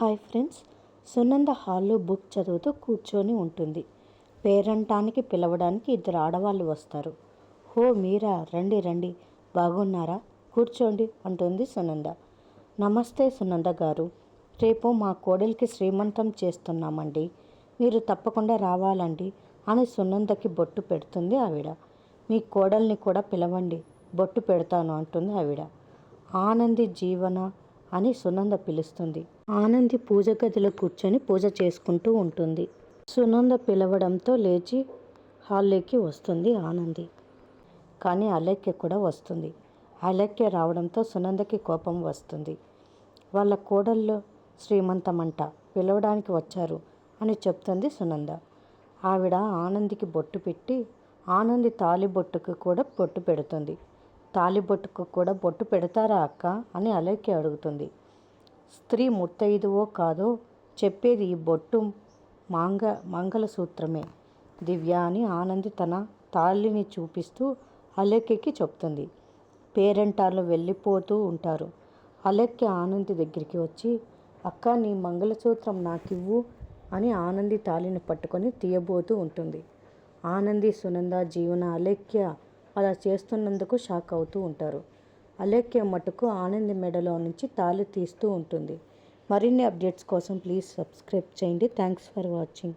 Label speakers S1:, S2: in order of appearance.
S1: Hi friends Sunanda హాల్లో book చదువుతూ కూర్చొని ఉంటుంది. పేరంటానికి పిలవడానికి ఇద్దరు ఆడవాళ్ళు వస్తారు. హో మీరా రండి రండి. బాగున్నారా? కూర్చోండి అంటుంది సునంద. నమస్తే సునంద గారు. రేపు మా కోడలికి శ్రీమంతం చేస్తున్నామండి. మీరు తప్పకుండా రావాలండి అని సునందకి బొట్టు పెడుతుంది ఆవిడ. మీ కోడల్ని కూడా పిలవండి బొట్టు పెడతాను అంటుంది ఆవిడ. ఆనంది జీవన అని సునంద పిలుస్తుంది. ఆనంది పూజ గదిలో కూర్చొని పూజ చేసుకుంటూ ఉంటుంది. సునంద పిలవడంతో లేచి హాల్లోకి వస్తుంది ఆనంది. కానీ అలెక్య కూడా వస్తుంది. అలెక్య రావడంతో సునందకి కోపం వస్తుంది. వాళ్ళ కోడల్లో శ్రీమంతమంట పిలవడానికి వచ్చారు అని చెప్తుంది సునంద. ఆవిడ ఆనందికి బొట్టు పెట్టి ఆనంది తాలిబొట్టుకు కూడా బొట్టు పెడుతుంది. తాలిబొట్టుకు కూడా బొట్టు పెడతారా అక్క? అని అలెక్య అడుగుతుంది. స్త్రీ ముత్తైదువో కాదో చెప్పేది ఈ బొట్టు మాంగ మంగళసూత్రమే. దివ్య అని ఆనంది తన తాళిని చూపిస్తూ అలెక్కి చెప్తుంది. పేరెంటాళ్ళు వెళ్ళిపోతూ ఉంటారు. అలెక్య ఆనంది దగ్గరికి వచ్చి అక్క నీ మంగళసూత్రం నాకివ్వు అని ఆనంది తాళిని పట్టుకొని తీయబోతూ ఉంటుంది. ఆనంది సునంద జీవన అలెక్య అలా చేస్తున్నందుకు షాక్ అవుతూ ఉంటారు. అలేఖ్య మటుకు ఆనంది మెడలో నుంచి తాళి తీస్తూ ఉంటుంది. మరిన్ని అప్డేట్స్ కోసం ప్లీజ్ సబ్స్క్రైబ్ చేయండి. Thanks for watching.